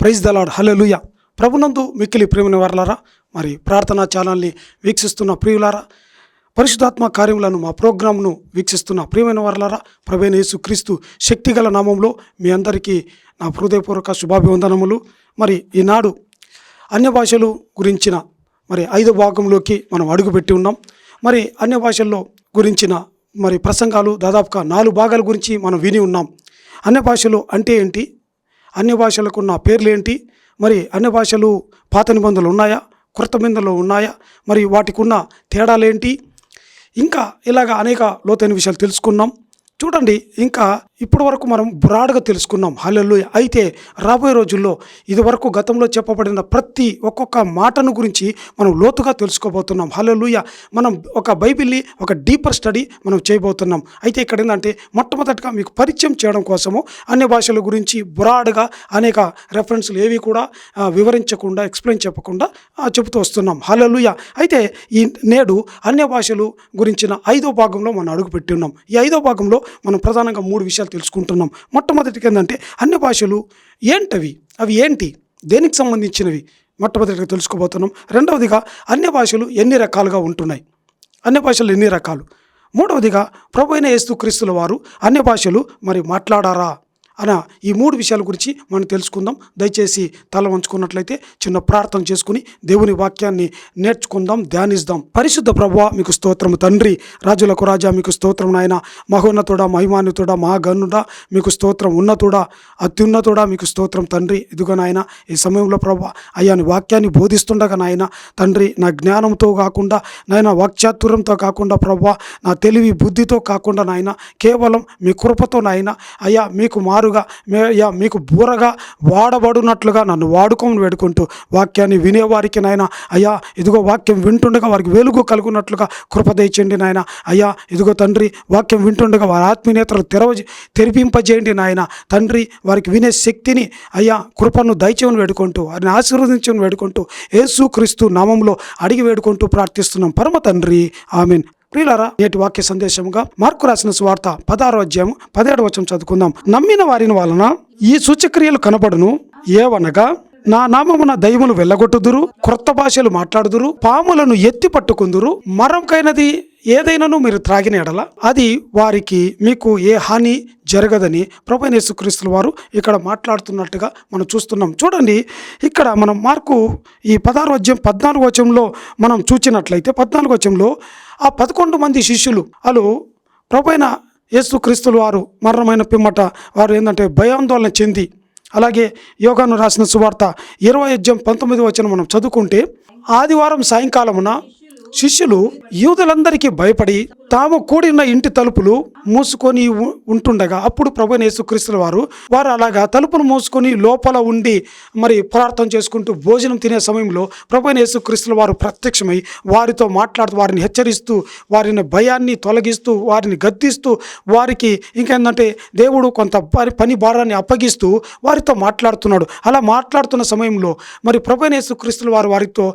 Praise the Lord హలలుయ ప్రభునందు మిక్కిలి ప్రేమిన వర్లారా మరి ప్రార్థనా ఛానల్ని వీక్షిస్తున్న ప్రియులారా పరిశుధాత్మ కార్యములను మా ప్రోగ్రాంను వీక్షిస్తున్న ప్రియమైన వారలారా ప్రవీణ యేసు క్రీస్తు శక్తిగల నామంలో మీ అందరికీ నా హృదయపూర్వక శుభాభివందనములు. మరి ఈనాడు అన్య భాషలు గురించిన మరి ఐదో భాగంలోకి మనం అడుగుపెట్టి ఉన్నాం. మరి అన్య భాషల్లో గురించిన మరి ప్రసంగాలు దాదాపుగా నాలుగు భాగాల గురించి మనం విని ఉన్నాం. అన్య భాషలు అంటే ఏంటి? అన్ని భాషలకు ఉన్న పేర్లేంటి? మరి అన్ని భాషలు పాత నిబంధనలు ఉన్నాయా? కృత నిబంధనలు ఉన్నాయా? మరి వాటికి ఉన్న తేడాలేంటి? ఇంకా ఇలాగ అనేక లోతైన విషయాలు తెలుసుకున్నాం. చూడండి ఇంకా ఇప్పటి వరకు మనం బ్రాడ్గా తెలుసుకున్నాం. హలెల్లు అయితే రాబోయే రోజుల్లో ఇదివరకు గతంలో చెప్పబడిన ప్రతి ఒక్కొక్క మాటను గురించి మనం లోతుగా తెలుసుకోబోతున్నాం. హలెల్లుయ. మనం ఒక బైబిల్ని ఒక డీపర్ స్టడీ మనం చేయబోతున్నాం. అయితే ఇక్కడ ఏంటంటే మొట్టమొదటిగా మీకు పరిచయం చేయడం కోసము అన్ని భాషల గురించి బ్రాడ్గా అనేక రెఫరెన్స్లు ఏవి కూడా వివరించకుండా ఎక్స్ప్లెయిన్ చెప్పకుండా చెబుతూ వస్తున్నాం. హల్లెలూయ. అయితే ఈ నేడు అన్య భాషలు గురించిన ఐదో భాగంలో మనం అడుగుపెట్టి ఉన్నాం. ఈ ఐదో భాగంలో మనం ప్రధానంగా మూడు విషయాలు తెలుసుకుంటున్నాం. మొట్టమొదటికి ఏంటంటే అన్ని భాషలు ఏంటవి? అవి ఏంటి? దేనికి సంబంధించినవి? మొట్టమొదటిగా తెలుసుకోబోతున్నాం. రెండవదిగా అన్య భాషలు ఎన్ని రకాలుగా ఉంటున్నాయి? అన్య భాషలు ఎన్ని రకాలు? మూడవదిగా ప్రభు అయిన యేసు క్రీస్తుల వారు అన్య భాషలు మరి మాట్లాడారా? అన ఈ మూడు విషయాల గురించి మనం తెలుసుకుందాం. దయచేసి తల వంచుకున్నట్లయితే చిన్న ప్రార్థన చేసుకుని దేవుని వాక్యాన్ని నేర్చుకుందాం ధ్యానిద్దాం పరిశుద్ధ ప్రభువ మీకు స్తోత్రము తండ్రి. రాజులకు రాజా మీకు స్తోత్రం నాయన. మహోన్నతుడా మహిమాన్వితుడా మహాగన్నుడా మీకు స్తోత్రం ఉన్నతుడా అత్యున్నతుడా మీకు స్తోత్రం తండ్రి. ఇదిగో నాయన ఈ సమయంలో ప్రభు అయ్యాని వాక్యాన్ని బోధిస్తుండగా నాయన తండ్రి నా జ్ఞానంతో కాకుండా నాయన వాక్చాతుర్యంతో కాకుండా ప్రభు నా తెలివి బుద్ధితో కాకుండా నాయన కేవలం మీ కృపతో నాయన అయ్యా మీకు మారు మే అయ్యా మీకు బూరగా వాడబడినట్లుగా నన్ను వాడుకోమని వేడుకుంటూ వాక్యాన్ని వినేవారికి నాయన అయ్యా ఇదిగో వాక్యం వింటుండగా వారికి వెలుగు కలుగునట్లుగా కృప దయచేయండి నాయన. అయ్యా ఇదిగో తండ్రి వాక్యం వింటుండగా వారి ఆత్మీయతలు తెరవ తెరిపింపజేయండి నాయన. తండ్రి వారికి వినే శక్తిని అయ్యా కృపను దయచేయని వేడుకుంటూ వారిని ఆశీర్వదించని వేడుకుంటూ యేసు క్రీస్తు నామంలో అడిగి వేడుకుంటూ ప్రార్థిస్తున్నాం. పరమ తండ్రి ఆమెన్. ప్రియులారా నేటి వాక్య సందేశముగా మార్కు రాసిన స్వార్త పదహారో అధ్యాయం పదిహేడు వచ్చం చదువుకుందాం. నమ్మిన వారిని వలన ఈ సూచక్రియలు కనబడును? ఏవనగా నా నామమున దైవమును వెళ్ళగొట్టుదురు క్రొత్త భాషలు మాట్లాడుదురు పాములను ఎత్తి పట్టుకుందురు మరొకైనది ఏదైనాను మీరు త్రాగిన ఎడల అది వారికి మీకు ఏ హాని జరగదని ప్రభు యేసుక్రీస్తుల వారు ఇక్కడ మాట్లాడుతున్నట్టుగా మనం చూస్తున్నాం. చూడండి ఇక్కడ మనం మార్కు ఈ పదహారు అధ్యాయం పద్నాలుగు వచంలో మనం చూచినట్లయితే పద్నాలుగు వచనంలో ఆ పదకొండు మంది శిష్యులు వాళ్ళు ప్రభు అయిన యేసుక్రీస్తుల వారు మరణమైన పిమ్మట వారు ఏంటంటే భయాందోళన చెంది అలాగే యోగాను రాసిన సువార్త ఇరవై అధ్యాయం పంతొమ్మిది వచ్చిన మనం చదువుకుంటే ఆదివారం సాయంకాలమున శిష్యులు యూదులందరికీ భయపడి తాము కూడిన ఇంటి తలుపులు మూసుకొని ఉంటుండగా అప్పుడు ప్రభు యేసుక్రీస్తుల వారు వారు అలాగా తలుపులు మూసుకొని లోపల ఉండి మరి ప్రార్థన చేసుకుంటూ భోజనం తినే సమయంలో ప్రభు యేసుక్రీస్తుల వారు ప్రత్యక్షమై వారితో మాట్లాడుతూ వారిని హెచ్చరిస్తూ వారిని భయాన్ని తొలగిస్తూ వారిని గద్దిస్తూ వారికి ఇంకేంటంటే దేవుడు కొంత పని పని భారాన్ని అప్పగిస్తూ వారితో మాట్లాడుతున్నాడు. అలా మాట్లాడుతున్న సమయంలో మరి ప్రభు యేసుక్రీస్తుల వారు వారితో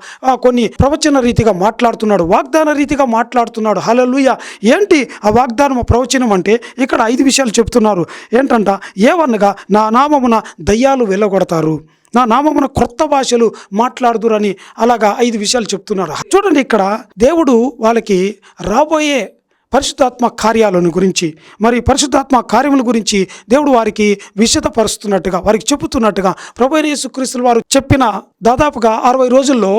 కొన్ని ప్రవచన రీతిగా మాట్లాడుతున్నాడు వాగ్దాన రీతిగా మాట్లాడుతున్నాడు. హలలుయ ఏంటి ఆ వాగ్దానం ప్రవచనం అంటే ఇక్కడ ఐదు విషయాలు చెప్తున్నారు. ఏంటంట? ఏమనగా నా నామమున దయ్యాలు వెళ్ళగొడతారు. నా నామమున క్రొత్త భాషలు మాట్లాడుదురని అలాగా ఐదు విషయాలు చెప్తున్నారు. చూడండి ఇక్కడ దేవుడు వాళ్ళకి రాబోయే పరిశుద్ధాత్మ కార్యాలను గురించి మరి పరిశుద్ధాత్మ కార్యముల గురించి దేవుడు వారికి విశదపరుస్తున్నట్టుగా వారికి చెబుతున్నట్టుగా ప్రభు వారు చెప్పిన దాదాపుగా అరవై రోజుల్లో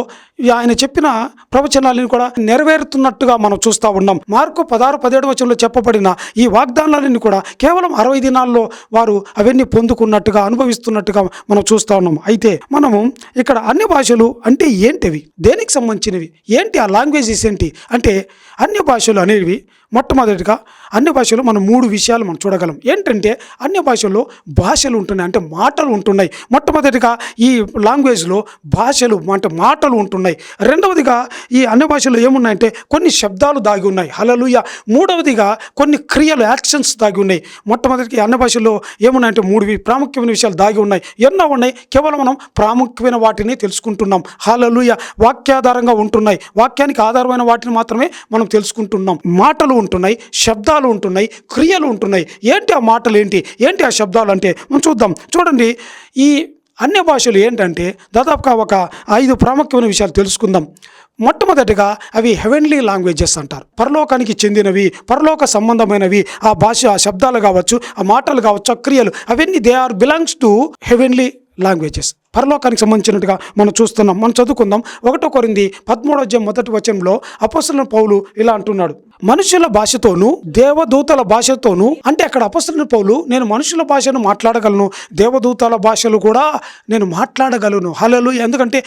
ఆయన చెప్పిన ప్రవచనాలను కూడా నెరవేరుతున్నట్టుగా మనం చూస్తూ ఉన్నాం. మార్కు పదహారు పదిహేడు వచనంలో చెప్పబడిన ఈ వాగ్దానాలన్నీ కూడా కేవలం అరవై దినాల్లో వారు అవన్నీ పొందుకున్నట్టుగా అనుభవిస్తున్నట్టుగా మనం చూస్తూ ఉన్నాం. అయితే మనము ఇక్కడ అన్ని భాషలు అంటే ఏంటివి? దేనికి సంబంధించినవి? ఏంటి ఆ లాంగ్వేజెస్ ఏంటి? అంటే అన్ని భాషలు అనేవి మొట్టమొదటిగా అన్ని భాషల్లో మనం మూడు విషయాలు మనం చూడగలం. ఏంటంటే అన్ని భాషల్లో భాషలు ఉంటున్నాయి అంటే మాటలు ఉంటున్నాయి. మొట్టమొదటిగా ఈ లాంగ్వేజ్లో భాషలు అంటే మాటలు ఉంటున్నాయి. రెండవదిగా ఈ అన్ని భాషలో ఏమున్నాయంటే కొన్ని శబ్దాలు దాగి ఉన్నాయి. హలలుయ మూడవదిగా కొన్ని క్రియలు యాక్షన్స్ దాగి ఉన్నాయి. మొట్టమొదటికి అన్ని భాషల్లో ఏమున్నాయంటే మూడు వి- ప్రాముఖ్యమైన విషయాలు దాగి ఉన్నాయి. ఎన్నో ఉన్నాయి. కేవలం మనం ప్రాముఖ్యమైన వాటిని తెలుసుకుంటున్నాం. హలలుయ వాక్యాధారంగా ఉంటున్నాయి. వాక్యానికి ఆధారమైన వాటిని మాత్రమే మనం తెలుసుకుంటున్నాం. మాటలు ఉంటున్నాయి శబ్దాలు ఉంటున్నాయి క్రియలు ఉంటున్నాయి. ఏంటి ఆ మాటలు ఏంటి ఏంటి ఆ శబ్దాలు అంటే మనం చూద్దాం. చూడండి ఈ అన్య భాషలు ఏంటంటే దాదాపుగా ఒక ఐదు ప్రాముఖ్యమైన విషయాలు తెలుసుకుందాం. మొట్టమొదటిగా అవి హెవెన్లీ లాంగ్వేజెస్ అంటారు. పరలోకానికి చెందినవి పరలోక సంబంధమైనవి ఆ భాష ఆ శబ్దాలు కావచ్చు ఆ మాటలు కావచ్చు ఆ క్రియలు అవన్నీ they are belongs to heavenly languages పరలోకానికి సంబంధించినట్టుగా మనం చూస్తున్నాం. మనం చదువుకుందాం. ఒకటో కొరింది పదమూడో అధ్యాయం మొదటి వచనంలో అపస్తుల పౌలు ఇలా అంటున్నాడు. మనుషుల భాషతోనూ దేవదూతల భాషతోనూ అంటే అక్కడ అపస్తుల పౌలు నేను మనుషుల భాషను మాట్లాడగలను దేవదూతల భాషలు కూడా నేను మాట్లాడగలను. హలలు ఎందుకంటే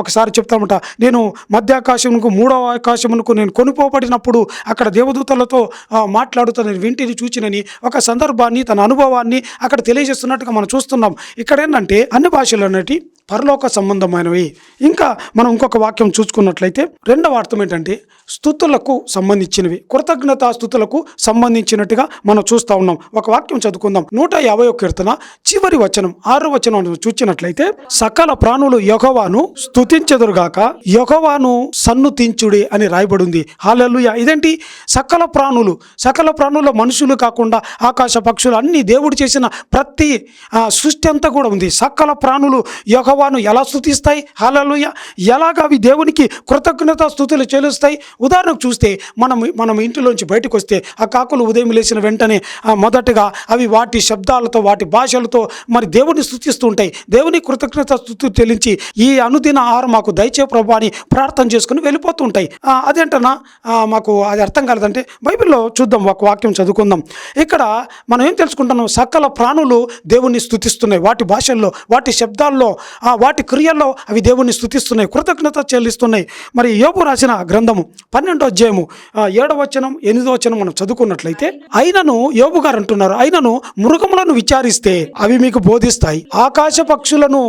ఒకసారి చెప్తామట నేను మధ్యాకాశమునకు మూడవ ఆకాశమునకు నేను కొనుకోబడినప్పుడు అక్కడ దేవదూతలతో మాట్లాడుతూ నేను వింటిని చూచినని ఒక సందర్భాన్ని తన అనుభవాన్ని అక్కడ తెలియజేస్తున్నట్టుగా మనం చూస్తున్నాం. ఇక్కడ ఏంటంటే అన్ని భాషలు అనేటి compris పరలోక సంబంధమైనవి. ఇంకా మనం ఇంకొక వాక్యం చూసుకున్నట్లయితే రెండవ అర్థం ఏంటంటే స్థుతులకు సంబంధించినవి. కృతజ్ఞతా స్థుతులకు సంబంధించినట్టుగా మనం చూస్తూ ఉన్నాం. ఒక వాక్యం చదువుకుందాం. నూట యాభై కీర్తన చివరి వచనం ఆరో వచనం చూచినట్లయితే సకల ప్రాణులు యహోవాను స్థుతించెదురుగాక యహోవాను సన్నుతించుడి అని రాయబడింది. హాలలుయ ఇదేంటి? సకల ప్రాణులు సకల ప్రాణుల మనుషులు కాకుండా ఆకాశ పక్షులు అన్ని దేవుడు చేసిన ప్రతి సృష్టి అంతా కూడా ఉంది. సకల ప్రాణులు యహోవాను ఎలా స్థుతిస్తాయి హాలలుయ ఎలాగ అవి దేవునికి కృతజ్ఞత స్థుతులు చెల్లిస్తాయి? ఉదాహరణకు చూస్తే మనం మనం ఇంటిలోంచి బయటకు వస్తే ఆ కాకులు ఉదయం లేచిన వెంటనే మొదటగా అవి వాటి శబ్దాలతో వాటి భాషలతో మరి దేవుని స్థుతిస్తూ ఉంటాయి. దేవుని కృతజ్ఞత స్థుతి చెల్లించి ఈ అనుదిన ఆహారం మాకు దయచే ప్రభు అని ప్రార్థన చేసుకుని వెళ్ళిపోతూ ఉంటాయి. మాకు అది అర్థం కాలేదంటే బైబిల్లో చూద్దాం ఒక వాక్యం చదువుకుందాం. ఇక్కడ మనం ఏం తెలుసుకుంటున్నాం? సకల ప్రాణులు దేవుణ్ణి స్థుతిస్తున్నాయి వాటి భాషల్లో వాటి శబ్దాల్లో ఆ, వాటి క్రియల్లో అవి దేవుణ్ణి స్థుతిస్తున్నాయి కృతజ్ఞత చెల్లిస్తున్నాయి. మరి యోబు రాసిన గ్రంథము పన్నెండో అధ్యాయము ఏడవచనం ఏడవ వచనం ఎనిమిదో వచనం మనం చదువుకున్నట్లయితే అయినను యోబు గారు అంటున్నారు అయినను మృగములను విచారిస్తే అవి మీకు బోధిస్తాయి ఆకాశ పక్షులను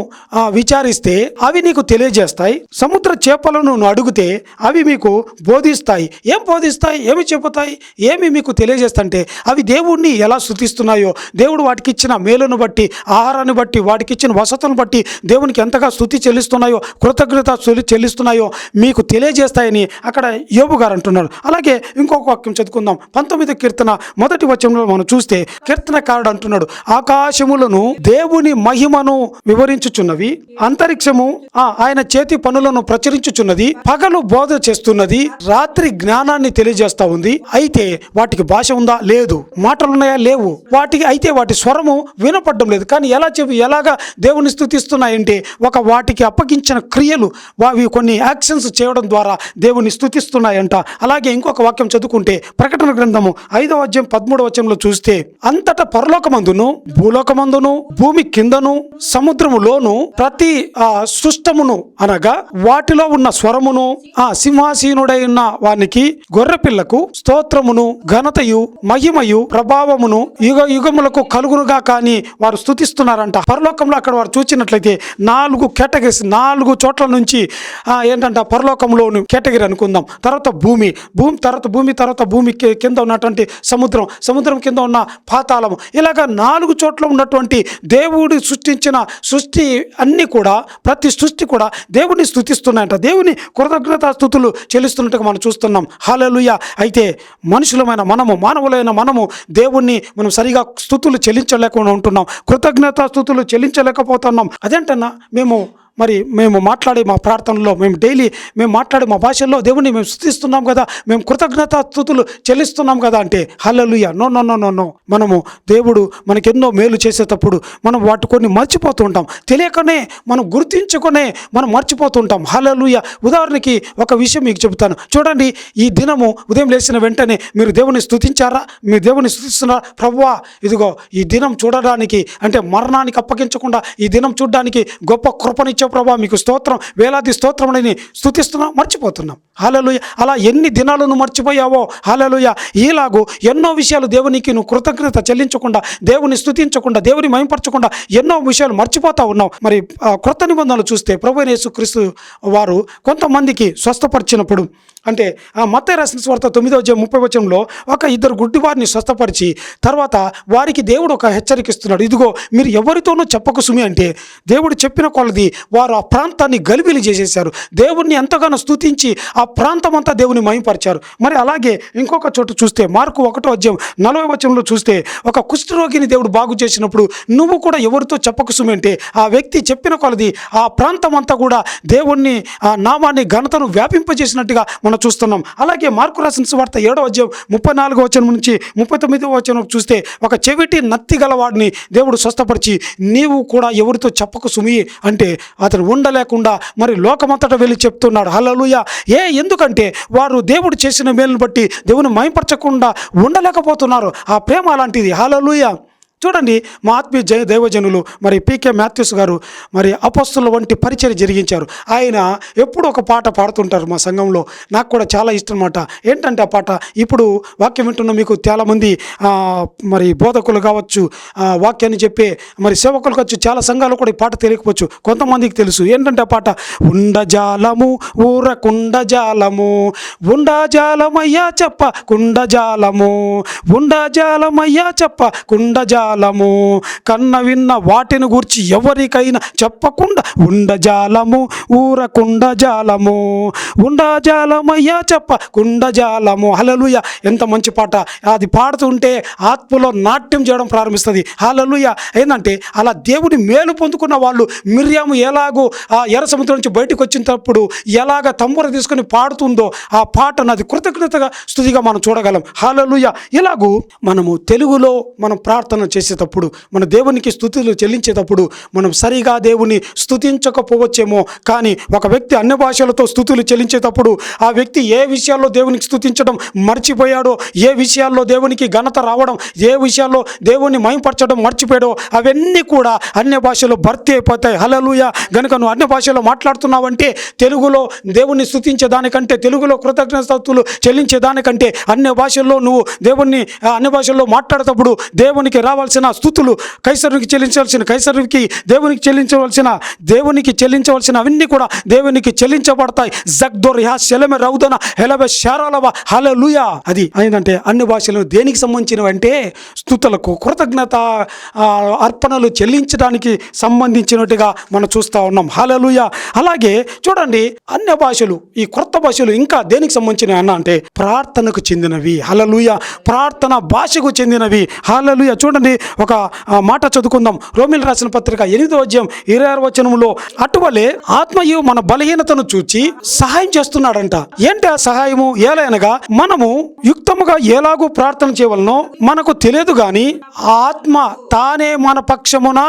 విచారిస్తే అవి నీకు తెలియజేస్తాయి సముద్ర చేపలను అడిగితే అవి మీకు బోధిస్తాయి. ఏం బోధిస్తాయి? ఏమి చెబుతాయి? ఏమి మీకు తెలియజేస్తంటే అవి దేవుణ్ణి ఎలా స్థుతిస్తున్నాయో దేవుడు వాటికి ఇచ్చిన మేలును బట్టి ఆహారాన్ని బట్టి వాటికి ఇచ్చిన వసతులను బట్టి దేవునికి ఎంతగా స్థుతి చెల్లిస్తున్నాయో కృతజ్ఞత చెల్లిస్తున్నాయో మీకు తెలియజేస్తాయని అక్కడ యోబు గారు అంటున్నారు. అలాగే ఇంకొక వాక్యం చదువుకుందాం. పంతొమ్మిది కీర్తన మొదటి వచనంలో మనం చూస్తే కీర్తనకారుడు అంటున్నాడు ఆకాశములను దేవుని మహిమను వివరించుచున్నవి అంతరిక్షము ఆయన చేతి పనులను ప్రచురించుచున్నది పగలు బోధ చేస్తున్నది రాత్రి జ్ఞానాన్ని తెలియజేస్తా ఉంది. అయితే వాటికి భాష ఉందా? లేదు. మాటలున్నాయా? లేవు. వాటికి అయితే వాటి స్వరము వినపడడం లేదు. కానీ ఎలా చెప్పి ఎలాగా దేవుని స్థుతిస్తున్నాయంటే ఒక వాటికి అప్పగించిన క్రియలు అవి కొన్ని యాక్షన్స్ చేయడం ద్వారా దేవుని స్థుతిస్తున్నాయంట అలాగే ఇంకొక వాక్యం చదువుకుంటే ప్రకటన గ్రంథము ఐదవ అధ్యాయం పదమూడవ వచనంలో చూస్తే అంతటా పరలోకమందును భూలోకమందును భూమి కిందను సముద్రములోను ప్రతి ఆ సృష్టమును అనగా వాటిలో ఉన్న స్వరమును ఆ సింహాసీనుడై ఉన్న వానికి గొర్రెపిల్లకు స్తోత్రమును ఘనతయు మహిమయు ప్రభావమును యుగ యుగములకు కలుగునుగా కానీ వారు స్థుతిస్తున్నారంట పరలోకంలో అక్కడ వారు చూచినట్లయితే నాలుగు కేటగిరీస్ నాలుగు చోట్ల నుంచి ఏంటంటే పరలోకంలోని కేటగిరీ అనుకుందాం. తర్వాత భూమి భూమి తర్వాత భూమి తర్వాత భూమి కింద ఉన్నటువంటి సముద్రం సముద్రం కింద ఉన్న పాతాళము ఇలాగ నాలుగు చోట్ల ఉన్నటువంటి దేవుడు సృష్టించిన సృష్టి అన్నీ కూడా ప్రతి సృష్టి కూడా దేవుని స్థుతిస్తున్నాయంట. దేవుని కృతజ్ఞత స్థుతులు చెల్లిస్తున్నట్టుగా మనం చూస్తున్నాం. హాలలుయ అయితే మనుషులమైన మనము మానవులైన మనము దేవుణ్ణి మనం సరిగా స్థుతులు చెల్లించలేకుండా ఉంటున్నాం. కృతజ్ఞత స్థుతులు చెల్లించలేకపోతున్నాం. అదేంటన్నా? మేము మరి మేము మాట్లాడే మా ప్రార్థనలో మేము డైలీ మేము మాట్లాడే మా భాషల్లో దేవుని మేము స్థుతిస్తున్నాం కదా మేము కృతజ్ఞత స్థుతులు చెల్లిస్తున్నాం కదా అంటే hallelujah no no no no no. మనము దేవుడు మనకి ఎన్నో మేలు చేసేటప్పుడు మనం వాటి కొన్ని మర్చిపోతూ ఉంటాం. తెలియకనే మనం గుర్తించుకునే మనం మర్చిపోతూ ఉంటాం. హల్లెలూయా. ఉదాహరణకి ఒక విషయం మీకు చెబుతాను. చూడండి ఈ దినము ఉదయం లేచిన వెంటనే మీరు దేవుని స్థుతించారా? మీరు దేవుని స్థుతిస్తున్నారా? ప్రభువా ఇదిగో ఈ దినం చూడడానికి అంటే మరణానికి అప్పగించకుండా ఈ దినం చూడడానికి గొప్ప కృపనిచ్చే ప్రభా మీకు స్తోత్రం వేలాది స్తోత్రం అని స్థుతిస్తున్నాం మర్చిపోతున్నాం. హాలలుయ అలా ఎన్ని దినాలను మర్చిపోయావో హాలలుయ ఈలాగు ఎన్నో విషయాలు దేవునికి నువ్వు కృతజ్ఞత చెల్లించకుండా దేవుని స్థుతించకుండా దేవుని మయంపరచకుండా ఎన్నో విషయాలు మర్చిపోతా ఉన్నావు. మరి కృత క్రొత్త నిబంధనలు చూస్తే ప్రభు యేసుక్రీస్తు వారు కొంతమందికి స్వస్థపరిచినప్పుడు అంటే ఆ మత్త రాసిన స్వార్థ తొమ్మిదో ముప్పై వచనంలో ఒక ఇద్దరు గుడ్డివారిని స్వస్థపరిచి తర్వాత వారికి దేవుడు ఒక హెచ్చరికిస్తున్నాడు. ఇదిగో మీరు ఎవరితోనూ చెప్పకు సుమి అంటే దేవుడు చెప్పిన కొలది వారు ఆ ప్రాంతాన్ని గలిబిలి చేసేశారు. దేవుణ్ణి ఎంతగానో స్థుతించి ఆ ప్రాంతం అంతా దేవుని మయంపరిచారు మరి అలాగే ఇంకొక చోట చూస్తే మార్కు ఒకటో అధ్యాయం నలభై వచనంలో చూస్తే ఒక కుష్ఠరోగిని దేవుడు బాగు చేసినప్పుడు నువ్వు కూడా ఎవరితో చెప్పకు సుమంటే ఆ వ్యక్తి చెప్పిన కొలది ఆ ప్రాంతం అంతా కూడా దేవుణ్ణి ఆ నామాన్ని ఘనతను వ్యాపింపజేసినట్టుగా మనం చూస్తున్నాం. అలాగే మార్కు రాసిన వార్త ఏడో అధ్యాయం ముప్పై నాలుగో వచనం నుంచి ముప్పై తొమ్మిదో వచనం చూస్తే ఒక చెవిటి నత్తి గలవాడిని దేవుడు స్వస్థపరిచి నీవు కూడా ఎవరితో చెప్పకు సుమి అంటే అతను ఉండలేకుండా మరి లోకమంతటా వెళ్ళి చెప్తున్నాడు. హలలుయ ఏ ఎందుకంటే వారు దేవుడు చేసిన మేలును బట్టి దేవుని మైంపరచకుండా ఉండలేకపోతున్నారు. ఆ ప్రేమ అలాంటిది. హల్లెలూయా చూడండి మా ఆత్మీయ జయ దైవజనులు మరి పీకే మాథ్యూస్ గారు మరి అపస్తుల వంటి పరిచయం జరిగించారు. ఆయన ఎప్పుడు ఒక పాట పాడుతుంటారు మా సంఘంలో. నాకు కూడా చాలా ఇష్టం అన్నమాట ఏంటంటే ఆ పాట? ఇప్పుడు వాక్యం వింటున్న మీకు చాలామంది మరి బోధకులు కావచ్చు వాక్యాన్ని చెప్పే మరి సేవకులు కావచ్చు చాలా సంఘాలు కూడా ఈ పాట తెలియకపోవచ్చు. కొంతమందికి తెలుసు. ఏంటంటే ఆ పాట? ఉండజాలము ఊర కుండజాలము ఉండజాలమయ్యా చెప్ప కుండజాలము ఉండజాలమయ్యా చెప్ప ఉండజాలము కన్న విన్న వాటిని గూర్చి ఎవరికైనా చెప్పకుండా ఉండజాలము ఊర కుండజాలము ఉండజాలమయ్యా చెప్ప కుండజాలము హలలుయ ఎంత మంచి పాట. అది పాడుతుంటే ఆత్మలో నాట్యం చేయడం ప్రారంభిస్తుంది. హలలుయ ఏంటంటే అలా దేవుని మేలు పొందుకున్న వాళ్ళు మిర్యాము ఎలాగో ఆ ఎర్ర సముద్రం నుంచి బయటకు వచ్చినప్పుడు ఎలాగ తంబుర తీసుకొని పాడుతుందో ఆ పాట అది కృతజ్ఞతగా స్థుతిగా మనం చూడగలం. హలలుయ ఇలాగూ మనము తెలుగులో మనం ప్రార్థన చేసేటప్పుడు మన దేవునికి స్థుతులు చెల్లించేటప్పుడు మనం సరిగా దేవుని స్థుతించకపోవచ్చేమో కానీ ఒక వ్యక్తి అన్ని భాషలతో స్థుతులు చెల్లించేటప్పుడు ఆ వ్యక్తి ఏ విషయాల్లో దేవునికి స్థుతించడం మర్చిపోయాడో ఏ విషయాల్లో దేవునికి ఘనత రావడం ఏ విషయాల్లో దేవుని మయంపరచడం మర్చిపోయాడో అవన్నీ కూడా అన్య భాషలో భర్తీ అయిపోతాయి. హలలుయ గనుక నువ్వు అన్య భాషలో మాట్లాడుతున్నావంటే తెలుగులో దేవుణ్ణి స్థుతించేదానికంటే తెలుగులో కృతజ్ఞతలు చెల్లించే దానికంటే అన్య భాషల్లో నువ్వు దేవుణ్ణి అన్ని అన్య భాషల్లో మాట్లాడేటప్పుడు దేవునికి చెల్లించవలసిన స్థుతులు కైసరునికి చెల్లించవలసిన కైసరునికి దేవునికి చెల్లించవలసిన దేవునికి చెల్లించవలసిన అవన్నీ కూడా దేవునికి చెల్లించబడతాయి. జగ్దోర్ యా శలమె రౌదన హెలబె శారాలవ హలలుయా అది ఏంటంటే అన్ని భాషలు దేనికి సంబంధించినవంటే స్థుతులకు కృతజ్ఞత అర్పణలు చెల్లించడానికి సంబంధించినట్టుగా మనం చూస్తూ ఉన్నాం. హలలుయ అలాగే చూడండి అన్య భాషలు ఈ కొత్త భాషలు ఇంకా దేనికి సంబంధించినవి అన్న అంటే ప్రార్థనకు చెందినవి. హలలుయ ప్రార్థన భాషకు చెందినవి. హలలుయ చూడండి ఒక మాట చదువుకుందాం. రోమిల్ రాసిన పత్రిక ఎనిమిదో అధ్యాయం ఇరవై ఆరు వచనంలో అటువలే ఆత్మయు మన బలహీనతను చూచి సహాయం చేస్తున్నాడంట. ఏంటి ఆ సహాయము? ఏలైనగా మనము యుక్తముగా ఎలాగూ ప్రార్థన చేయవలనో మనకు తెలియదు గాని ఆ ఆత్మ తానే మన పక్షమున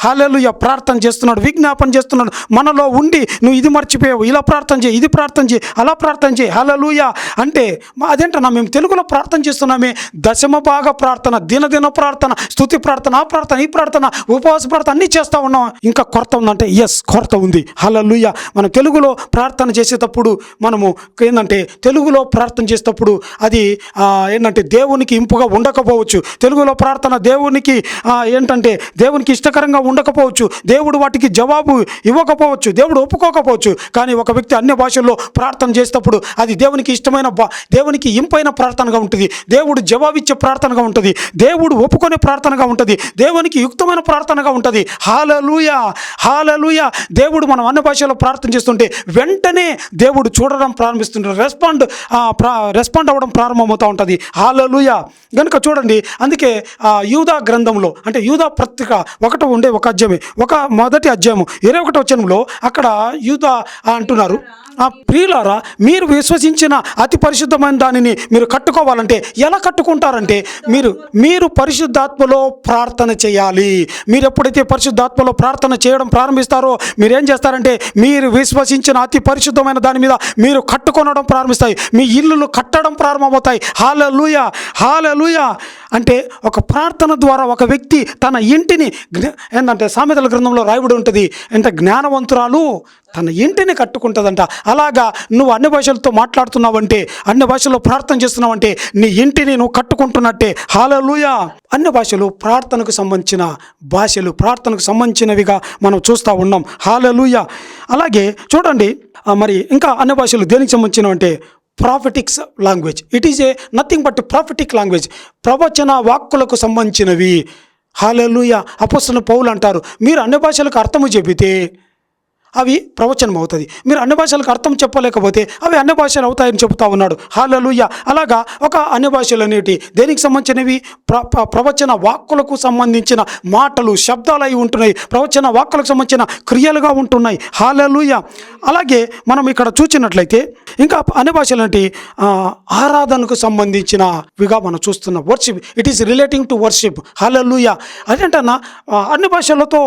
హల్లెలూయా ప్రార్థన చేస్తున్నాడు విజ్ఞాపన చేస్తున్నాడు. మనలో ఉండి నువ్వు ఇది మర్చిపోయావు ఇలా ప్రార్థన చేయి ఇది ప్రార్థన చేయి అలా ప్రార్థన చేయి హలలుయ అంటే మా- అదేంటన్నా మేము తెలుగులో ప్రార్థన చేస్తున్నామే దశమ భాగ ప్రార్థన దినదిన ప్రార్థన స్థుతి ప్రార్థన ఆ ప్రార్థన ఈ ప్రార్థన ఉపవాస ప్రార్థన అన్నీ చేస్తూ ఉన్నాం. ఇంకా కొరత ఉందంటే ఎస్ కొరత ఉంది. హలలుయ్య మనం తెలుగులో ప్రార్థన చేసేటప్పుడు మనము ఏంటంటే తెలుగులో ప్రార్థన చేసేటప్పుడు అది ఏంటంటే దేవునికి ఇంపుగా ఉండకపోవచ్చు. తెలుగులో ప్రార్థన దేవునికి ఏంటంటే దేవునికి ఇష్టకరంగా ఉండకపోవచ్చు. దేవుడు వాటికి జవాబు ఇవ్వకపోవచ్చు. దేవుడు ఒప్పుకోకపోవచ్చు. కానీ ఒక వ్యక్తి అన్య భాషల్లో ప్రార్థన చేసేటప్పుడు అది దేవునికి ఇష్టమైన దేవునికి ఇంపైన ప్రార్థనగా ఉంటుంది. దేవుడు జవాబిచ్చే ప్రార్థనగా ఉంటుంది. దేవుడు ఒప్పుకునే ప్రార్థనగా ఉంటుంది. దేవునికి యుక్తమైన ప్రార్థనగా ఉంటుంది. హాలలుయా! హాలలుయా! దేవుడు మనం అన్ని భాషలో ప్రార్థన చేస్తుంటే వెంటనే దేవుడు చూడడం ప్రారంభిస్తుంటాడు. రెస్పాండ్ రెస్పాండ్ అవ్వడం ప్రారంభమవుతూ ఉంటుంది. హాలలుయా! కనుక చూడండి అందుకే యూదా గ్రంథంలో అంటే యూదా పత్రిక ఒకటి ఉండే ఒక అధ్యాయమే ఒక మొదటి అధ్యాయము ఇరవై ఒకటి వచ్చనంలో అక్కడ యూదా అంటున్నారు. ప్రియులారా మీరు విశ్వసించిన అతి పరిశుద్ధమైన దానిని మీరు కట్టుకోవాలంటే ఎలా కట్టుకుంటారంటే మీరు మీరు పరిశుద్ధాత్మలో ప్రార్థన చేయాలి. మీరు ఎప్పుడైతే పరిశుద్ధాత్మలో ప్రార్థన చేయడం ప్రారంభిస్తారో మీరు ఏం చేస్తారంటే మీరు విశ్వసించిన అతి పరిశుద్ధమైన దాని మీద మీరు కట్టుకొనడం ప్రారంభిస్తాయి. మీ ఇల్లులు కట్టడం ప్రారంభమవుతాయి. Hallelujah hallelujah. అంటే ఒక ప్రార్థన ద్వారా ఒక వ్యక్తి తన ఇంటిని ఏంటంటే సామెతల గ్రంథంలో రాయబడి ఉంటుంది. ఎంత జ్ఞానవంతురాలు తన ఇంటిని కట్టుకుంటుందంట. అలాగా నువ్వు అన్ని భాషలతో మాట్లాడుతున్నావంటే అన్ని భాషల్లో ప్రార్థన చేస్తున్నావంటే నీ ఇంటిని నువ్వు కట్టుకుంటున్నట్టే. హాలలుయా! అన్ని భాషలు ప్రార్థనకు సంబంధించిన భాషలు ప్రార్థనకు సంబంధించినవిగా మనం చూస్తూ ఉన్నాం. హాలలుయా! అలాగే చూడండి మరి ఇంకా అన్ని భాషలు దేనికి సంబంధించినవంటే prophetics language it is a nothing but prophetic language ప్రవచన వాక్కులకు సంబంధించినవి. హాలూయ అపోస్తున్న పౌలు అంటారు. మీరు అన్ని భాషలకు అర్థము చెబితే అవి ప్రవచనం అవుతుంది మీరు అన్ని భాషలకు అర్థం చెప్పలేకపోతే అవి అన్ని భాషలు అవుతాయని చెబుతా ఉన్నాడు. హాలలుయ్య అలాగా ఒక అన్ని భాషలు అనేటి దేనికి సంబంధించినవి? ప్ర ప్రవచన వాక్కులకు సంబంధించిన మాటలు శబ్దాలు అయి ఉంటున్నాయి. ప్రవచన వాక్కులకు సంబంధించిన క్రియలుగా ఉంటున్నాయి. హాలలుయ్య అలాగే మనం ఇక్కడ చూసినట్లయితే ఇంకా అన్ని భాషలు అంటే ఆరాధనకు సంబంధించినవిగా మనం చూస్తున్నాం worship it is relating to worship hallelujah అదేంటన్నా అన్ని భాషలతో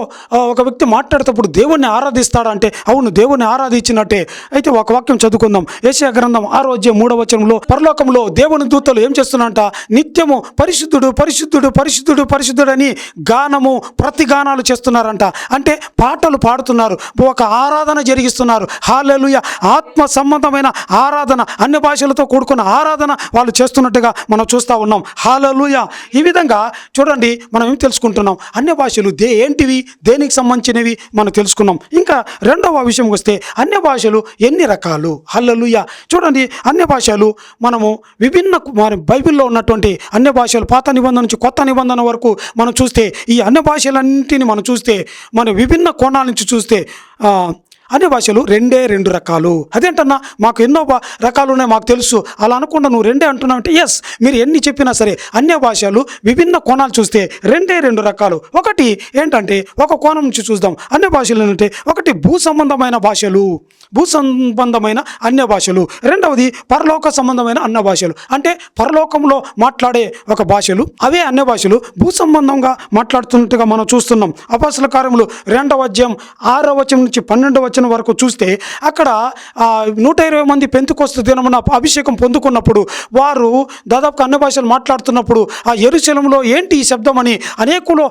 ఒక వ్యక్తి మాట్లాడేటప్పుడు దేవుణ్ణి ఆరాధిస్తాడు? అంటే అవును దేవుని ఆరాధించినట్టే. అయితే ఒక వాక్యం చదువుకుందాం. ఏషియా గ్రంథం ఆరోగ్యం మూడవ వచనంలో పరలోకంలో దేవుని దూతలు ఏం చేస్తున్నారంట? నిత్యము పరిశుద్ధుడు పరిశుద్ధుడు పరిశుద్ధుడు పరిశుద్ధుడు అని గానము ప్రతి గానాలు చేస్తున్నారంట. అంటే పాటలు పాడుతున్నారు. ఒక ఆరాధన జరిగిస్తున్నారు. హాలెలుయ! ఆత్మ సంబంధమైన ఆరాధన అన్ని భాషలతో కూడుకున్న ఆరాధన వాళ్ళు చేస్తున్నట్టుగా మనం చూస్తూ ఉన్నాం. హాలలుయ! ఈ విధంగా చూడండి మనం ఏం తెలుసుకుంటున్నాం? అన్య భాషలు దే ఏంటివి? దేనికి సంబంధించినవి? మనం తెలుసుకున్నాం. ఇంకా రెండవ విషయం వస్తే అన్య భాషలు ఎన్ని రకాలు? హల్లలుయ. చూడండి అన్య భాషలు మనము విభిన్న మన బైబిల్లో ఉన్నటువంటి అన్య భాషలు పాత నిబంధన నుంచి కొత్త నిబంధన వరకు మనం చూస్తే ఈ అన్య భాషలన్నింటినీ మనం చూస్తే మన విభిన్న కోణాల నుంచి చూస్తే అన్ని భాషలు రెండే రెండు రకాలు. అదేంటన్నా మాకు ఎన్నో రకాలు ఉన్నాయి మాకు తెలుసు. అలా అనుకుండా నువ్వు రెండే అంటున్నావు అంటే ఎస్ మీరు ఎన్ని చెప్పినా సరే అన్య భాషలు విభిన్న కోణాలు చూస్తే రెండే రెండు రకాలు. ఒకటి ఏంటంటే ఒక కోణం నుంచి చూద్దాం. అన్య భాషలు ఏంటంటే ఒకటి భూ సంబంధమైన భాషలు. భూ సంబంధమైన అన్య భాషలు. రెండవది పరలోక సంబంధమైన అన్న భాషలు. అంటే పరలోకంలో మాట్లాడే ఒక భాషలు. అవే అన్య భాషలు. భూ సంబంధంగా మాట్లాడుతున్నట్టుగా మనం చూస్తున్నాం. అపాసల కార్యములు రెండవ అధ్యాయం ఆరవ వచనం నుంచి పన్నెండవ వచ్చిన వరకు చూస్తే అక్కడ ఆ, నూట ఇరవై మంది పెంతుకొస్తు దినమున అభిషేకం పొందుకున్నప్పుడు వారు దాదాపు అన్ని భాషలు మాట్లాడుతున్నప్పుడు ఆ ఎరుశలంలో ఏంటి ఈ శబ్దం అని అనేకులు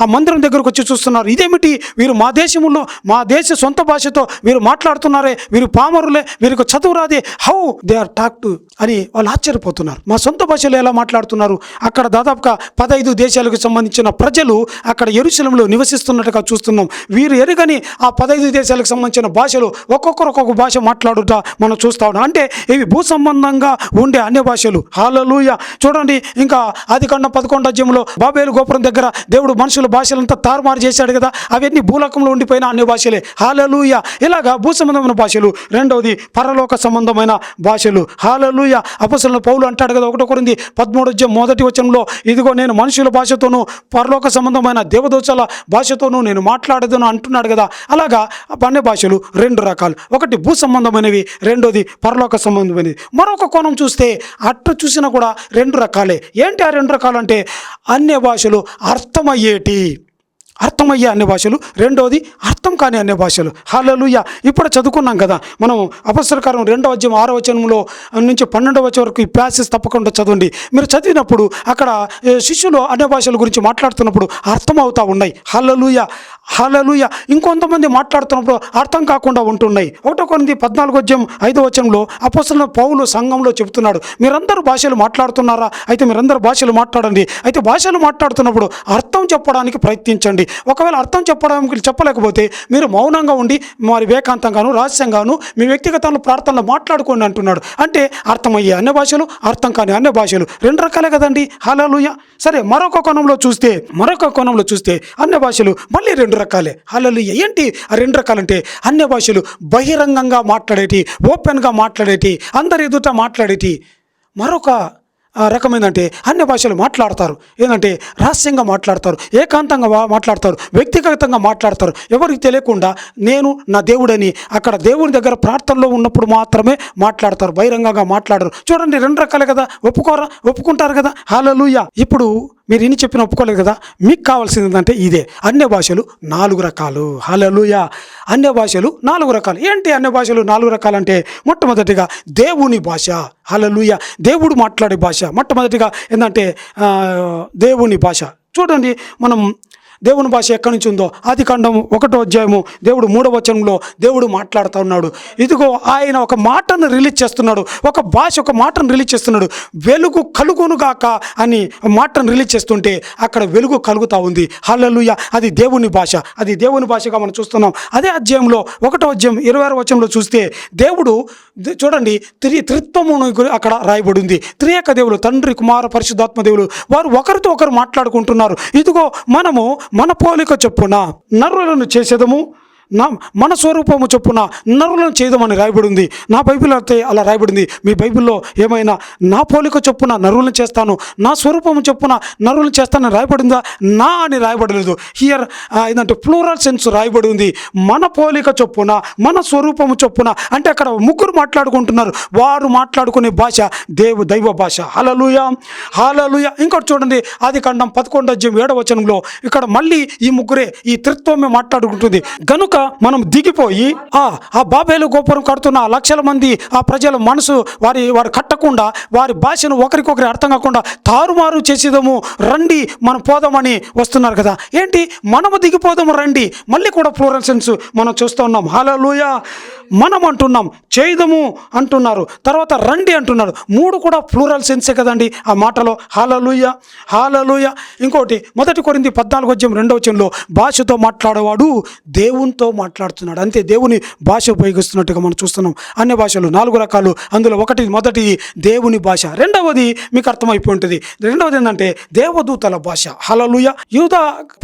ఆ మందిరం దగ్గరకు వచ్చి చూస్తున్నారు. ఇదేమిటి? వీరు మా దేశంలో మా దేశ సొంత భాషతో వీరు మాట్లాడుతున్నారే వీరు పామరులే వీరికి చదువు రాదే how they are talk to అని వాళ్ళు ఆశ్చర్యపోతున్నారు. మా సొంత భాషలో ఎలా మాట్లాడుతున్నారు? అక్కడ దాదాపుగా పదహైదు దేశాలకు సంబంధించిన ప్రజలు అక్కడ ఎరుశలంలో నివసిస్తున్నట్టుగా చూస్తున్నాం. వీరు ఎరుగని ఆ పదహైదు దేశాలకు సంబంధించిన భాషలు ఒక్కొక్కరు ఒక్కొక్క భాష మాట్లాడుట మనం చూస్తా ఉన్నాం. అంటే ఇవి భూ సంబంధంగా ఉండే అన్ని భాషలు. హాలలుయ చూడండి ఇంకా అది కాండం పదకొండు అధ్యాయంలో బాబేలు గోపురం దగ్గర దేవుడు మనుషుల భాషలంతా తారుమారు చేశాడు కదా అవన్నీ భూలోకంలో ఉండిపోయిన అన్ని భాషలే. హాలలుయ ఇలాగా భూ సంబంధమైన భాషలు. రెండవది పరలోక సంబంధమైన భాషలు. హాలలుయ అపసలను పౌలు అంటాడు కదా ఒకటో కొరింది పదమూడు మొదటి వచనంలో ఇదిగో నేను మనుషుల భాషతోనూ పరలోక సంబంధమైన దేవదోషాల భాషతోనూ నేను మాట్లాడదును అంటున్నాడు కదా. అలాగా అన్ని భాషలు రెండు రకాలు. ఒకటి భూ సంబంధమైనవి రెండోది పరలోక సంబంధమైనవి. మరొక కోణం చూస్తే అట్ట చూసినా కూడా రెండు రకాలే. ఏంటి ఆ రెండు రకాలు అంటే అన్య భాషలు అర్థమయ్యేటి? అర్థమయ్యే అన్ని భాషలు. రెండవది అర్థం కాని అన్ని భాషలు. హాలలుయ ఇప్పుడు చదువుకున్నాం కదా. మనం అపస్వరకారం రెండవ అధ్యాయం ఆరో వచనంలో నుంచి పన్నెండవ వచ్చే వరకు ఈ ప్యాసెస్ తప్పకుండా చదవండి. మీరు చదివినప్పుడు అక్కడ శిష్యులు అన్ని భాషల గురించి మాట్లాడుతున్నప్పుడు అర్థం అవుతా ఉన్నాయి. హాలలుయ హాలలుయ ఇంకొంతమంది మాట్లాడుతున్నప్పుడు అర్థం కాకుండా ఉంటున్నాయి. ఒకటో కొన్ని పద్నాలుగు అధ్యాయం ఐదో వచనంలో అపస్సుల పౌలు సంఘంలో చెబుతున్నాడు. మీరందరూ భాషలు మాట్లాడుతున్నారా? అయితే మీరందరూ భాషలు మాట్లాడండి. అయితే భాషలు మాట్లాడుతున్నప్పుడు అర్థం చెప్పడానికి ప్రయత్నించండి. ఒకవేళ అర్థం చెప్పడం చెప్పలేకపోతే మీరు మౌనంగా ఉండి మరి వేకాంతంగాను రహస్యంగాను మీ వ్యక్తిగతంలో ప్రార్థనలు మాట్లాడుకోండి అంటున్నాడు. అంటే అర్థమయ్యే అన్ని భాషలు అర్థం కాని అన్ని భాషలు. రెండు రకాలే కదండి. హలలుయ సరే మరొక కోణంలో చూస్తే మరొక కోణంలో చూస్తే అన్ని భాషలు మళ్ళీ రెండు రకాలే. హలలుయ ఏంటి? ఆ రెండు రకాలంటే అన్ని భాషలు బహిరంగంగా మాట్లాడేటి ఓపెన్గా మాట్లాడేటి అందరి ఎదుట మాట్లాడేటి. మరొక రకమైందంటే అన్ని భాషలు మాట్లాడతారు. ఏంటంటే రహస్యంగా మాట్లాడతారు ఏకాంతంగా మాట్లాడతారు వ్యక్తిగతంగా మాట్లాడతారు. ఎవరికి తెలియకుండా నేను నా దేవుడని అక్కడ దేవుని దగ్గర ప్రార్థనలో ఉన్నప్పుడు మాత్రమే మాట్లాడతారు బహిరంగంగా మాట్లాడరు. చూడండి రెండు రకాలే కదా ఒప్పుకోరా ఒప్పుకుంటారు కదా. హాలలుయ. ఇప్పుడు మీరు ఇన్ని చెప్పిన ఒప్పుకోలేదు కదా? మీకు కావాల్సింది ఏంటంటే ఇదే. అన్య భాషలు నాలుగు రకాలు. హలలుయా అన్య భాషలు నాలుగు రకాలు. ఏంటి అన్య భాషలు నాలుగు రకాలంటే మొట్టమొదటిగా దేవుని భాష. హలలుయ దేవుడు మాట్లాడే భాష. మొట్టమొదటిగా ఏంటంటే దేవుని భాష. చూడండి మనం దేవుని భాష ఎక్కడి నుంచి ఉందో ఆది ఖండం ఒకటో అధ్యాయము దేవుడు మూడవ వచనంలో దేవుడు మాట్లాడుతూ ఉన్నాడు. ఇదిగో ఆయన ఒక మాటను రిలీజ్ చేస్తున్నాడు. ఒక భాష ఒక మాటను రిలీజ్ చేస్తున్నాడు. వెలుగు కలుగునుగాక అని మాటను రిలీజ్ చేస్తుంటే అక్కడ వెలుగు కలుగుతూ ఉంది. హల్లెలూయా అది దేవుని భాష. అది దేవుని భాషగా మనం చూస్తున్నాం. అదే అధ్యాయంలో ఒకటో అధ్యాయం ఇరవై ఆరు వచనంలో చూస్తే దేవుడు చూడండి త్రి త్రిత్వమును అక్కడ రాయబడి ఉంది త్రియేక దేవులు తండ్రి కుమార పరిశుద్ధాత్మ దేవులు వారు ఒకరితో ఒకరు మాట్లాడుకుంటున్నారు. ఇదిగో మనము మన పోలిక చొప్పున నరులను చేసేదము నా మన స్వరూపము చొప్పున నరులను చేయదమని రాయబడింది. నా బైబిల్ అయితే అలా రాయబడింది. మీ బైబిల్లో ఏమైనా నా పోలిక చొప్పున నరులను చేస్తాను నా స్వరూపము చొప్పున నరులను చేస్తానని రాయబడిందా? నా అని రాయబడలేదు. హియర్ ఏంటంటే ఫ్లోరల్ సెన్స్ రాయబడి ఉంది మన పోలిక చొప్పున మన స్వరూపము చొప్పున అంటే అక్కడ ముగ్గురు మాట్లాడుకుంటున్నారు. వారు మాట్లాడుకునే భాష దేవు దైవ భాష. హలలుయ హలలుయ ఇంకోటి చూడండి ఆది ఖండం పదకొండు అధ్యాయం ఏడవచనంలో ఇక్కడ మళ్ళీ ఈ ముగ్గురే ఈ త్రిత్వమే మాట్లాడుకుంటుంది. గనుక మనం దిగిపోయి ఆ ఆ బాబేలు గోపురం కడుతున్న ఆ లక్షల మంది ఆ ప్రజల మనసు వారి వారు కట్టకుండా వారి భాషను ఒకరికొకరి అర్థం కాకుండా తారుమారు చేసేదము రండి మనం పోదామని వస్తున్నారు కదా. ఏంటి? మనము దిగిపోదాము రండి. మళ్ళీ కూడా ఫ్లోరెన్సెన్స్ మనం చూస్తూ ఉన్నాం. హాలూయ మనం అంటున్నాం చేయదము అంటున్నారు తర్వాత రండి అంటున్నారు. మూడు కూడా ఫ్లూరల్ సెన్సే కదండి ఆ మాటలో. Hallelujah hallelujah. ఇంకోటి మొదటి కొరింది పద్నాలుగు వచ్చం రెండవ చంలో భాషతో మాట్లాడేవాడు దేవునితో మాట్లాడుతున్నాడు. అంతే దేవుని భాష ఉపయోగిస్తున్నట్టుగా మనం చూస్తున్నాం. అన్ని భాషలు నాలుగు రకాలు అందులో ఒకటి మొదటి దేవుని భాష. రెండవది మీకు అర్థమైపోయి ఉంటుంది. రెండవది ఏంటంటే దేవదూతల భాష. హలలుయ. యూద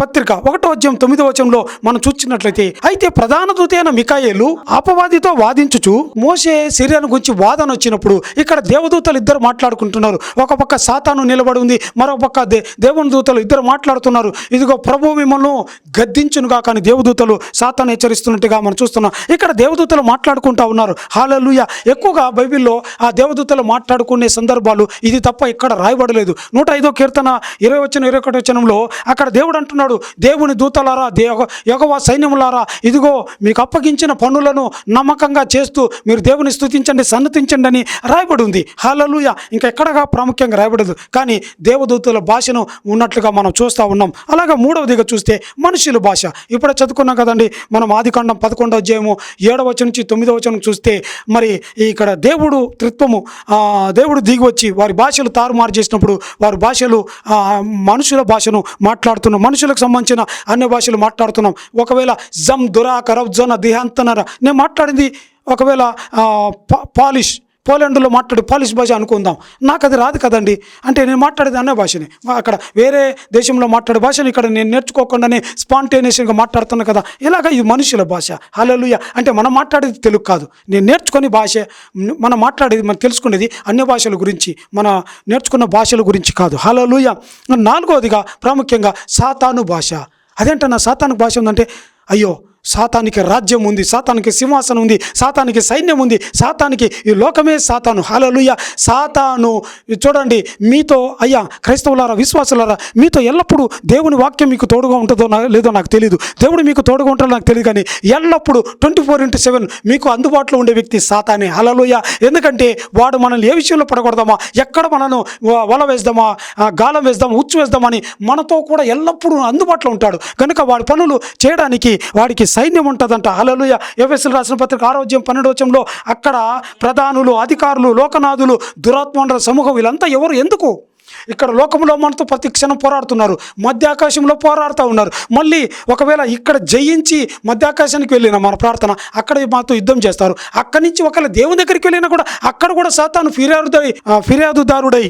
పత్రిక ఒకటో అధ్యాయం తొమ్మిదవ వచనంలో మనం చూసినట్లయితే అయితే ప్రధాన దూత అయిన అపవాది అపవాదితో వాదించుచు మోసే శరీరాన్ని గురించి వాదన వచ్చినప్పుడు ఇక్కడ దేవదూతలు ఇద్దరు మాట్లాడుకుంటున్నారు. ఒక పక్క సాతాను నిలబడి ఉంది మరో పక్క దే దేవుని దూతలు ఇద్దరు మాట్లాడుతున్నారు. ఇదిగో ప్రభు మిమ్మల్ని గద్దించునుగా కానీ దేవదూతలు సాతాను హెచ్చరిస్తున్నట్టుగా మనం చూస్తున్నాం. ఇక్కడ దేవదూతలు మాట్లాడుకుంటా ఉన్నారు. హాలలుయ! ఎక్కువగా బైబిల్లో ఆ దేవదూతలు మాట్లాడుకునే సందర్భాలు ఇది తప్ప ఇక్కడ రాయబడలేదు. నూట ఐదో కీర్తన ఇరవై వచ్చిన ఇరవై ఒకటి వచనంలో అక్కడ దేవుడు అంటున్నాడు దేవుని దూతలారా దేవ యగవ సైన్యములారా ఇదిగో మీకు అప్పగించిన పనులను నమ్మకంగా చేస్తూ మీరు దేవుని స్థుతించండి సన్నతించండి అని రాయబడి ఉంది. హాలలుయ ఇంకా ఎక్కడగా ప్రాముఖ్యంగా రాయబడదు. కానీ దేవదూతుల భాషను ఉన్నట్లుగా మనం చూస్తూ ఉన్నాం. అలాగే మూడవదిగా చూస్తే మనుషుల భాష. ఇప్పుడే చదువుకున్నాం కదండి మనం ఆదికాండం పదకొండవ అధ్యాయము ఏడవ నుంచి తొమ్మిదవ వచనం చూస్తే మరి ఇక్కడ దేవుడు త్రిత్వము దేవుడు దిగి వచ్చి వారి భాషలు తారుమారు చేసినప్పుడు వారి భాషలు మనుషుల భాషను మాట్లాడుతున్నాం మనుషులకు సంబంధించిన అన్ని భాషలు మాట్లాడుతున్నాం. ఒకవేళ జమ్ దురాకర జన దిహాంతనర. నేను మాట్లాడింది ఒకవేళ పాలిష్ పోలాండ్లో మాట్లాడే పాలిష్ భాష అనుకుందాం. నాకు అది రాదు కదండి. అంటే నేను మాట్లాడేది అనే భాషని. అక్కడ వేరే దేశంలో మాట్లాడే భాషని ఇక్కడ నేను నేర్చుకోకుండానే స్పాంటేనియస్గా మాట్లాడుతున్నా కదా. ఇలాగ ఇది మనుషుల భాష? హలలుయ అంటే మనం మాట్లాడేది తెలుగు కాదు. నేను నేర్చుకునే భాష. మనం మాట్లాడేది మనం తెలుసుకునేది అన్య భాషల గురించి. మన నేర్చుకున్న భాషల గురించి కాదు. హలలుయ నాలుగవదిగా ప్రాముఖ్యంగా సాతాను భాష. అదేంటన్నా సాతాను భాష ఉందంటే అయ్యో సాతానికి రాజ్యం ఉంది సాతానికి సింహాసనం ఉంది సాతానికి సైన్యం ఉంది సాతానికి ఈ లోకమే సాతాను. హలలుయ సాతాను చూడండి మీతో అయ్యా క్రైస్తవులారా విశ్వాసులారా మీతో ఎల్లప్పుడూ దేవుని వాక్యం మీకు తోడుగా ఉంటుందో లేదో నాకు తెలియదు దేవుడు మీకు తోడుగా ఉంటాడో నాకు తెలియదు కానీ ఎల్లప్పుడూ ట్వంటీ ఫోర్ ఇంటూ సెవెన్ మీకు అందుబాటులో ఉండే వ్యక్తి సాతానే. హలలుయ ఎందుకంటే వాడు మనల్ని ఏ విషయంలో పడకూడదామా ఎక్కడ మనను వల వేద్దామా గాలం వేద్దామా ఉచ్చు వేద్దామని మనతో కూడా ఎల్లప్పుడూ అందుబాటులో ఉంటాడు. కనుక వాడి పనులు చేయడానికి వాడికి సైన్యం ఉంటుందంట. అలలుయ ఎఫ్ఎస్ఎల్ రాసిన పత్రిక ఆరోగ్యం పన్నెండవచంలో అక్కడ ప్రధానులు అధికారులు లోకనాథులు దురాత్మండల సమూహం వీళ్ళంతా ఎవరు? ఎందుకు? ఇక్కడ లోకంలో మనతో ప్రతి క్షణం పోరాడుతున్నారు. మధ్యాకాశంలో పోరాడుతూ ఉన్నారు. మళ్ళీ ఒకవేళ ఇక్కడ జయించి మధ్యాకాశానికి వెళ్ళిన మన ప్రార్థన అక్కడ మాతో యుద్ధం చేస్తారు. అక్కడి నుంచి ఒకవేళ దేవుని దగ్గరికి వెళ్ళినా కూడా అక్కడ కూడా సాతాను ఫిర్యాదు ఫిర్యాదుదారుడై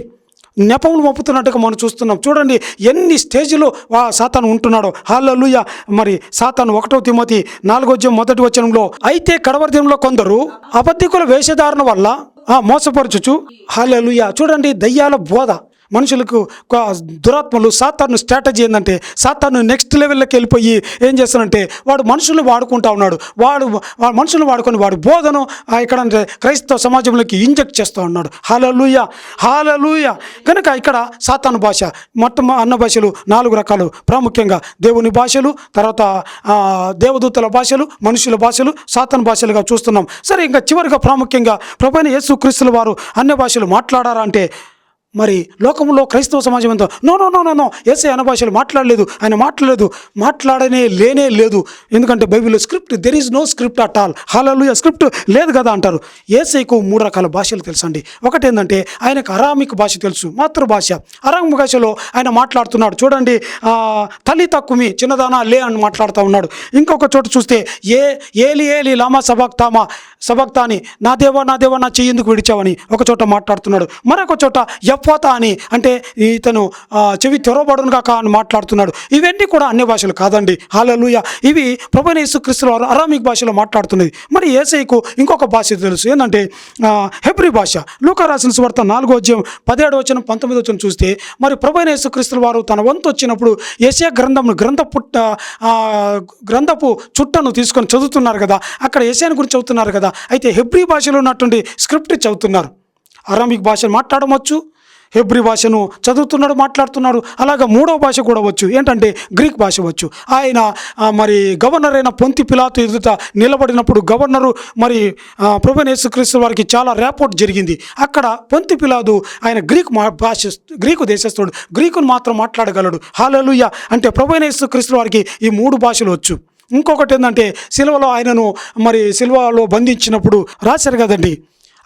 నెపములు మప్పుతున్నట్టుగా మనం చూస్తున్నాం. చూడండి ఎన్ని స్టేజ్లో ఆ సాతాను ఉంటున్నాడో. హాలూయ మరి సాతాను ఒకటో తిమోతి నాలుగో జం మొదటి వచనంలో అయితే కడవర్ద్యంలో కొందరు అబద్ధికుల వేషధారణ వల్ల ఆ మోసపరచుచు. హాలూయ చూడండి దయ్యాల బోధ. మనుషులకు దురాత్మలు సాతాను స్ట్రాటజీ ఏంటంటే సాతాను నెక్స్ట్ లెవెల్లోకి వెళ్ళిపోయి ఏం చేస్తానంటే వాడు మనుషులు వాడుకుంటా ఉన్నాడు. వాడు వాడు వాడుకొని వాడు బోధను ఇక్కడ అంటే క్రైస్తవ సమాజంలోకి ఇంజెక్ట్ చేస్తూ ఉన్నాడు. హాలలుయ హాలలుయ కనుక ఇక్కడ సాతాను భాష మొత్తం అన్న భాషలు నాలుగు రకాలు. ప్రాముఖ్యంగా దేవుని భాషలు తర్వాత దేవదూతల భాషలు మనుషుల భాషలు సాతాను భాషలుగా చూస్తున్నాం. సరే ఇంకా చివరిగా ప్రాముఖ్యంగా ప్రభైన యేసు క్రీస్తుల వారు అన్య భాషలు మాట్లాడారా అంటే మరి లోకంలో క్రైస్తవ సమాజం ఎంతో no no no no no ఏసై అన్న భాషలు మాట్లాడలేదు ఆయన మాట్లాడలేదు మాట్లాడనే లేనే లేదు. ఎందుకంటే బైబిల్లో script there is no script at all హాలలు script లేదు కదా అంటారు. ఏసైకు మూడు రకాల భాషలు తెలుసండి. ఒకటి ఏంటంటే ఆయనకు అరామిక్ భాష తెలుసు మాతృభాష. అరామిక్ భాషలో ఆయన మాట్లాడుతున్నాడు. చూడండి తల్లి తక్కుమి చిన్నదానా లే అని మాట్లాడుతూ ఉన్నాడు. ఇంకొక చోట చూస్తే ఏ ఏలి ఏలి లామా సభక్తామా సభక్తాని నా దేవా నా దేవా నా చెయ్యి ఎందుకు విడిచావని ఒక చోట మాట్లాడుతున్నాడు. మరొక చోట పోతా అని అంటే ఇతను చెవి తెరవబడును కాక అని మాట్లాడుతున్నాడు. ఇవన్నీ కూడా అన్ని భాషలు కాదండి. హాలలుయ ఇవి ప్రభు క్రిస్తులు వారు అరామిక్ భాషలో మాట్లాడుతున్నది. మరి ఏసైకు ఇంకొక భాష తెలుసు. ఏంటంటే హెబ్రి భాష. లూకా రాసిన సువార్త నాలుగో అధ్యాయం పదిహేడు వచ్చిన పంతొమ్మిది వచ్చిన చూస్తే మరి ప్రభు యేసుక్రీస్తు వారు తన వంతు వచ్చినప్పుడు ఏసే గ్రంథంను గ్రంథ పుట్ట గ్రంథపు చుట్టను తీసుకొని చదువుతున్నారు కదా. అక్కడ ఏషియాని గురించి చదువుతున్నారు కదా. అయితే హెబ్రి భాషలో ఉన్నటువంటి స్క్రిప్ట్ చదువుతున్నారు. అరామిక్ భాష మాట్లాడవచ్చు హెబ్రి భాషను చదువుతున్నాడు మాట్లాడుతున్నాడు. అలాగే మూడవ భాష కూడా వచ్చు. ఏంటంటే గ్రీక్ భాష వచ్చు. ఆయన మరి గవర్నర్ అయిన పొంతి పిలాతు ఎదుట నిలబడినప్పుడు గవర్నరు మరి ప్రభునేశ్వరక్రీస్తు వారికి చాలా ర్యాపోర్ట్ జరిగింది. అక్కడ పొంతి పిలాదు ఆయన గ్రీక్ మా భాష గ్రీకు దేశస్తుడు గ్రీకును మాత్రం మాట్లాడగలడు. హాలలుయ! అంటే ప్రభునేశ్వరక్రీస్తు వారికి ఈ మూడు భాషలు వచ్చు. ఇంకొకటి ఏంటంటే సిల్వలో ఆయనను మరి సిల్వలో బంధించినప్పుడు రాశారు కదండి?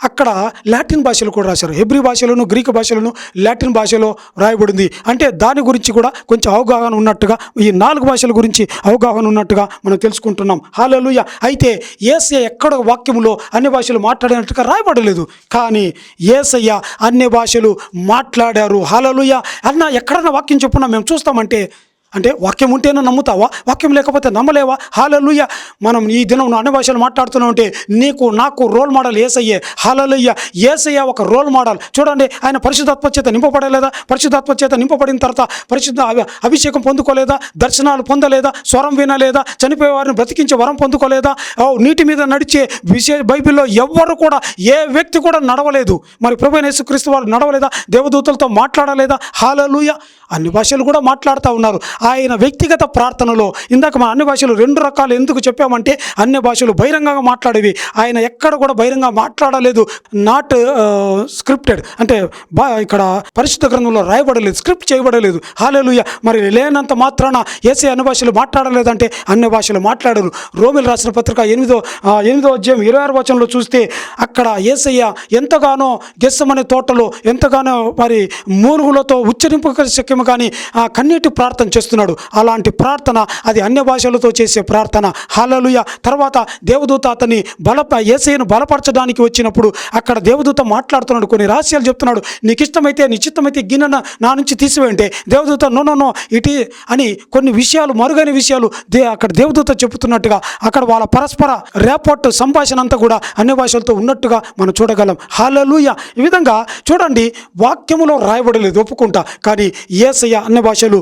అక్కడ లాటిన్ భాషలు కూడా రాశారు. హెబ్రి భాషలోను గ్రీకు భాషలోను లాటిన్ భాషలో రాయబడింది. అంటే దాని గురించి కూడా కొంచెం అవగాహన ఉన్నట్టుగా ఈ నాలుగు భాషల గురించి అవగాహన ఉన్నట్టుగా మనం తెలుసుకుంటున్నాం. హాలలుయ. అయితే ఏసయ్య ఎక్కడ వాక్యములో అన్ని భాషలు మాట్లాడినట్టుగా రాయబడలేదు. కానీ ఏసయ్య అన్ని భాషలు మాట్లాడారు. హాలలుయ. అన్న ఎక్కడన్నా వాక్యం చెప్పున్నా మేము చూస్తామంటే అంటే వాక్యం ఉంటేనే నమ్ముతావా? వాక్యం లేకపోతే నమ్మలేవా? హాలలుయ్య మనం ఈ దినం అన్ని భాషలు మాట్లాడుతూనే ఉంటే నీకు నాకు రోల్ మోడల్ ఏసయ్యే. హాలలుయ్య ఏసయ్య ఒక రోల్ మోడల్ చూడండి ఆయన పరిశుద్ధాత్మ చేత నింపబడలేదా? పరిశుద్ధాత్మ చేత నింపబడిన తర్వాత పరిశుద్ధ అభిషేకం పొందుకోలేదా? దర్శనాలు పొందలేదా? స్వరం వినలేదా? చనిపోయే వారిని బ్రతికించే వరం పొందుకోలేదా? ఓ నీటి మీద నడిచే విశేష బైబిల్లో ఎవ్వరు కూడా ఏ వ్యక్తి కూడా నడవలేదు. మరి ప్రభు యేసుక్రీస్తు వారు నడవలేదా? దేవదూతలతో మాట్లాడలేదా? హాలలుయ అన్ని భాషలు కూడా మాట్లాడుతూ ఉన్నారు. ఆయన వ్యక్తిగత ప్రార్థనలో ఇందాక మా అన్ని భాషలు రెండు రకాలు ఎందుకు చెప్పామంటే అన్ని భాషలు బహిరంగంగా మాట్లాడేవి. ఆయన ఎక్కడ కూడా బహిరంగ మాట్లాడలేదు. నాట్ స్క్రిప్టెడ్ uh, అంటే బా ఇక్కడ పరిశుద్ధ గ్రంథంలో రాయబడలేదు స్క్రిప్ట్ చేయబడలేదు. హాలేలుయ మరి లేనంత మాత్రాన ఏసే అన్ని భాషలు మాట్లాడలేదంటే అన్ని భాషలు మాట్లాడరు. రోమిల్ రాసిన పత్రిక ఎనిమిదో ఎనిమిదో అధ్యాయం ఇరవై ఆరు వచనంలో చూస్తే అక్కడ ఏసయ్య ఎంతగానో గెస్సమనే తోటలో ఎంతగానో మరి మూలుగులతో ఉచ్చరింపు శక్యము కానీ ఆ కన్నీటి ప్రార్థన చేస్తున్నాడు. అలాంటి ప్రార్థన అది అన్య భాషలతో చేసే ప్రార్థన. హాలలుయ తర్వాత దేవదూత అతని బల ఏసైను బలపరచడానికి వచ్చినప్పుడు అక్కడ దేవదూత మాట్లాడుతున్నాడు. కొన్ని రహస్యాలు చెప్తున్నాడు. నీకు ఇష్టమైతే నిశ్చితమైతే గిన్నెన నా నుంచి తీసివేయంటే దేవదూత నో నో నో ఇటీ అని కొన్ని విషయాలు మరుగైన విషయాలు దే అక్కడ దేవదూత చెబుతున్నట్టుగా అక్కడ వాళ్ళ పరస్పర రేపోర్ట్ సంభాషణ అంతా కూడా అన్ని భాషలతో ఉన్నట్టుగా మనం చూడగలం. హాలలుయ ఈ విధంగా చూడండి వాక్యములో రాయబడలేదు. ఒప్పుకుంటా. కానీ ఏ ఏసయ్య అన్ని భాషలు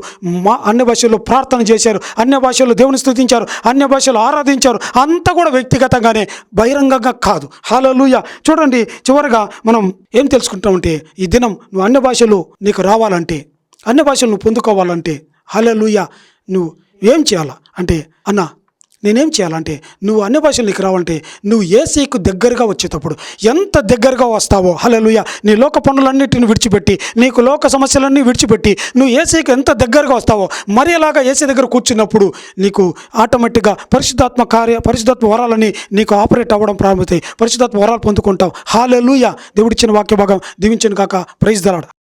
మా అన్ని భాషల్లో ప్రార్థన చేశారు అన్ని భాషల్లో దేవుని స్థుతించారు అన్ని భాషలు ఆరాధించారు అంతా కూడా వ్యక్తిగతంగానే బహిరంగంగా కాదు. హాలలుయ చూడండి చివరగా మనం ఏం తెలుసుకుంటామంటే ఈ దినం నువ్వు అన్ని భాషలు నీకు రావాలంటే అన్ని భాషలు నువ్వు పొందుకోవాలంటే హలలుయ నువ్వు ఏం చేయాలా? అంటే అన్న నేనేం చేయాలంటే నువ్వు అన్ని భాషలు నీకు రావాలంటే నువ్వు ఏసీకు దగ్గరగా వచ్చేటప్పుడు ఎంత దగ్గరగా వస్తావో హలలుయ నీ లోక పనులన్నిటిని విడిచిపెట్టి నీకు లోక సమస్యలన్నీ విడిచిపెట్టి నువ్వు ఏసీకి ఎంత దగ్గరగా వస్తావో మరి అలాగా ఏసీ దగ్గర కూర్చున్నప్పుడు నీకు ఆటోమేటిక్గా పరిశుద్ధాత్మ కార్య పరిశుద్ధాత్మ వరాలని నీకు ఆపరేట్ అవ్వడం ప్రారంభమవుతాయి. పరిశుద్ధాత్మ వరాలు పొందుకుంటావు. హాలెలుయ దేవుడిచ్చిన వాక్య భాగం దీవించను కాక ప్రైజ్ దలాడు